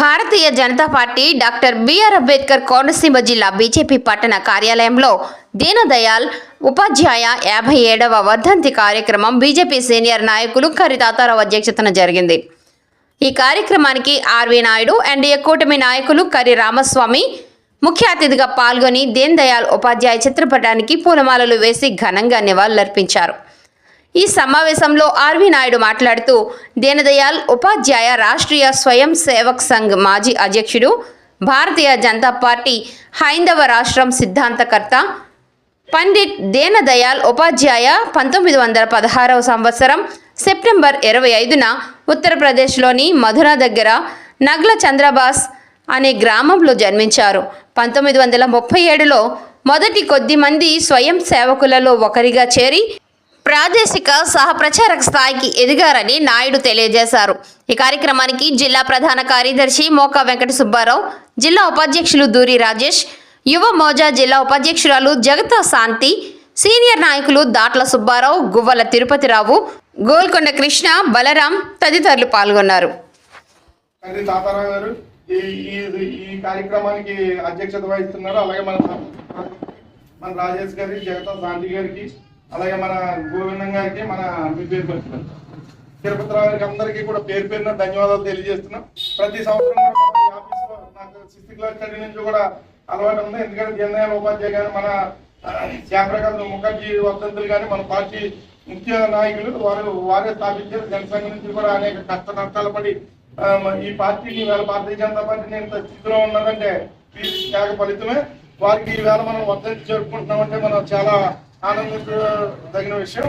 Bharatiya Janata Party doctor B R Ambedkar Konaseema జిల్లా BJP పట్టణ కార్యాలయంలో దీనదయాల్ ఉపాధ్యాయ యాభై ఏడవ వర్ధంతి కార్యక్రమం బీజేపీ సీనియర్ నాయకులు కరి తాతారావు అధ్యక్షతన జరిగింది. ఈ కార్యక్రమానికి ఆర్వి నాయుడు ఎన్డీఏ కూటమి నాయకులు కరి రామస్వామి ముఖ్య అతిథిగా పాల్గొని దీన్ దయాల్ ఉపాధ్యాయ చిత్రపటానికి పూలమాలలు వేసి ఘనంగా నివాళులర్పించారు. ఈ సమావేశంలో ఆర్వి నాయుడు మాట్లాడుతూ దీనదయాల్ ఉపాధ్యాయ రాష్ట్రీయ స్వయం సేవక్ సంఘ్ మాజీ అధ్యక్షుడు భారతీయ జనతా పార్టీ హైందవ రాష్ట్రం సిద్ధాంతకర్త పండిట్ దీనదయాల్ ఉపాధ్యాయ పంతొమ్మిది వందల పదహారవ సంవత్సరం సెప్టెంబర్ ఇరవై ఐదున ఉత్తరప్రదేశ్లోని మధుర దగ్గర నగ్ల చంద్రబాస్ అనే గ్రామంలో జన్మించారు. పంతొమ్మిది వందల ముప్పై ఏడులో మొదటి కొద్ది మంది స్వయం సేవకులలో ఒకరిగా చేరి ప్రాదేశిక సహప్రచారక స్థాయికి ఎదిగారని నాయుడు తెలియజేశారు. ఈ కార్యక్రమానికి జిల్లా ప్రధాన కార్యదర్శి మోకా వెంకట సుబ్బారావు జిల్లా ఉపాధ్యక్షులు దూరి రాజేష్ యువ మోజా జిల్లా ఉపాధ్యక్షురాలు జగత శాంతి సీనియర్ నాయకులు దాట్ల సుబ్బారావు గువ్వల తిరుపతిరావు గోల్కొండ కృష్ణ బలరాం తదితరులు పాల్గొన్నారు. ఈ కార్యక్రమానికి అధ్యక్షత వహిస్తున్నారు. అలాగే మన మన రాజేష్ గారికి జగత శాంతి గారికి అలాగే మన గోవిందం గారికి మన మీ పేరు పెడుతున్నాం తిరుపతిరావు గారికి అందరికీ కూడా పేరు పేరున ధన్యవాదాలు తెలియజేస్తున్నాం. ప్రతి సంవత్సరం ఆఫీస్లో నాకు సిక్స్త్ క్లాస్ స్టడీ నుంచి కూడా అలవాటు ఉంది. ఎందుకంటే దీనదయాళ్ ఉపాధ్యాయ గారు మన ఆ, శ్యామప్రకాశ్ ముఖర్జీ వర్ధంతులు కానీ మన పార్టీ ముఖ్య నాయకులు. వారు వారే స్థాపించారు. జనసంఘ నుంచి కూడా అనేక కష్ట నష్టాలు పడి ఈ పార్టీని వేళ భారతీయ జనతా పార్టీ నేను స్థితిలో ఉన్నదంటే త్యాగ ఫలితమే. వారికి ఈవేళ మనం వర్ధంతి జరుపుకుంటున్నామంటే మనం చాలా ఆనందకు తగిన విషయం.